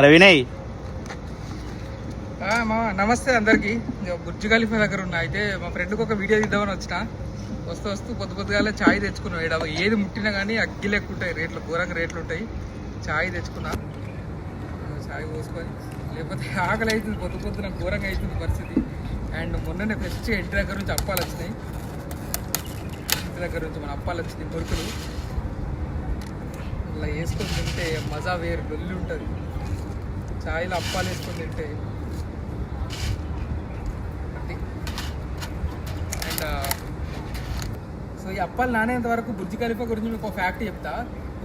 అరే వినయ్ మా నమస్తే అందరికి. బుర్జు ఖలీఫా దగ్గర ఉన్నా. అయితే మా ఫ్రెండ్కి ఒక వీడియో తీద్దామని వచ్చిన. వస్తూ వస్తూ పొద్దు పొద్దుగాల చాయ్ తెచ్చుకున్నాం. ఈడ ఏది ముట్టినా కానీ అగ్గి లెక్కుంటాయి రేట్లు ఘోరంగా రేట్లు ఉంటాయి. చాయ్ తెచ్చుకున్నా. చాయ్ పోసుకొని లేకపోతే ఆకలి అవుతుంది పొద్దు పొద్దున ఘోరంగా అవుతుంది పరిస్థితి. అండ్ మొన్ననే ఫ్రెష్గా ఇంటి దగ్గర నుంచి అప్పాలు వచ్చినాయి. ఇంటి దగ్గర నుంచి మన అప్పాలు వచ్చినాయి మురుకులు ఇలా వేసుకొని తింటే మజా వేరు డొల్లి ఉంటుంది. చాయ్లో అప్పాలు వేసుకొని తింటే అండ్ సో ఈ అప్పాలు నానేంత వరకు బుర్జి ఖలీఫా గురించి మీకు ఒక ఫ్యాక్ట్ చెప్తా.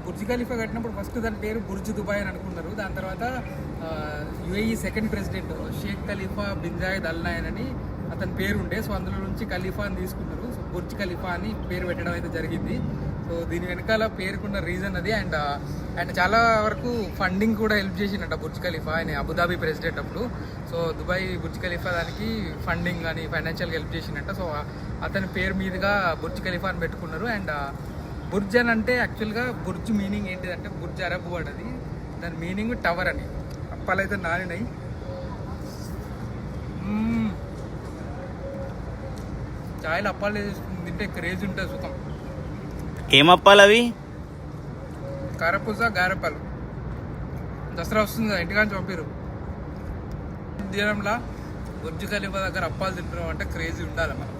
బుర్జ్ ఖలీఫా కట్టినప్పుడు ఫస్ట్ దాని పేరు బుర్జ్ దుబాయ్ అని అనుకున్నారు దాని తర్వాత UAE second president Sheikh Khalifa bin Zayed Al Nahyan అని అతని పేరు ఉండే. సో అందులో నుంచి ఖలీఫా అని తీసుకున్నారు. సో బుర్జ్ ఖలీఫా అని పేరు పెట్టడం అయితే జరిగింది. సో దీని వెనకాల పేరుకున్న రీజన్ అది. అండ్ అండ్ చాలా వరకు ఫండింగ్ కూడా హెల్ప్ చేసిండట బుర్జ్ ఖలీఫా ఆయన అబుదాబీ ప్రెసిడెంట్ అప్పుడు. సో దుబాయ్ బుర్జ్ ఖలీఫా దానికి ఫండింగ్ అని ఫైనాన్షియల్గా హెల్ప్ చేసిండట సో అతని పేరు మీదుగా బుర్జ్ ఖలీఫా అని పెట్టుకున్నారు. అండ్ బుర్జ్ అని అంటే యాక్చువల్గా బుర్జ్ మీనింగ్ ఏంటిదంటే బుర్జ్ అరబ్ వర్డ్ అది. దాని మీనింగ్ టవర్ అని. అప్పాలైతే నానినాయి. మ్మ్. చాయలు అప్పాలు తింటే క్రేజ్ ఉంటుంది సుఖం. ఏం అప్పాలు అవి? కారపూస గారెపాలు. దసరా వస్తుంది కదా ఇంటికాని పంపిరు. దినంలా బుర్జు ఖలీఫా దగ్గర అప్పాలు తింటున్నాం అంటే క్రేజీ ఉండాలి మనం